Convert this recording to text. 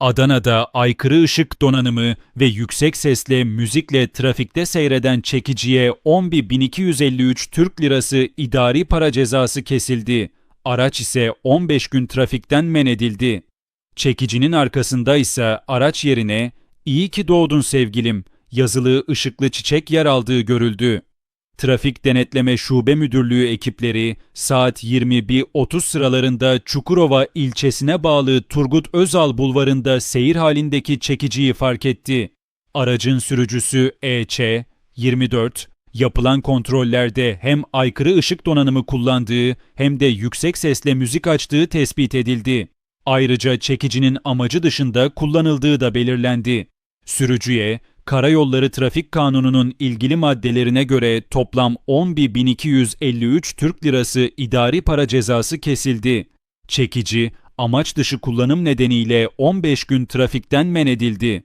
Adana'da aykırı ışık donanımı ve yüksek sesle müzikle trafikte seyreden çekiciye 11.253 Türk Lirası idari para cezası kesildi. Araç ise 15 gün trafikten men edildi. Çekicinin arkasında ise araç yerine "İyi ki doğdun sevgilim" yazılı ışıklı çiçek yer aldığı görüldü. Trafik Denetleme Şube Müdürlüğü ekipleri saat 21.30 sıralarında Çukurova ilçesine bağlı Turgut Özal bulvarında seyir halindeki çekiciyi fark etti. Aracın sürücüsü EÇ 24 yapılan kontrollerde hem aykırı ışık donanımı kullandığı hem de yüksek sesle müzik açtığı tespit edildi. Ayrıca çekicinin amacı dışında kullanıldığı da belirlendi. Sürücüye Karayolları Trafik Kanunu'nun ilgili maddelerine göre toplam 11.253 Türk Lirası idari para cezası kesildi. Çekici, amaç dışı kullanım nedeniyle 15 gün trafikten men edildi.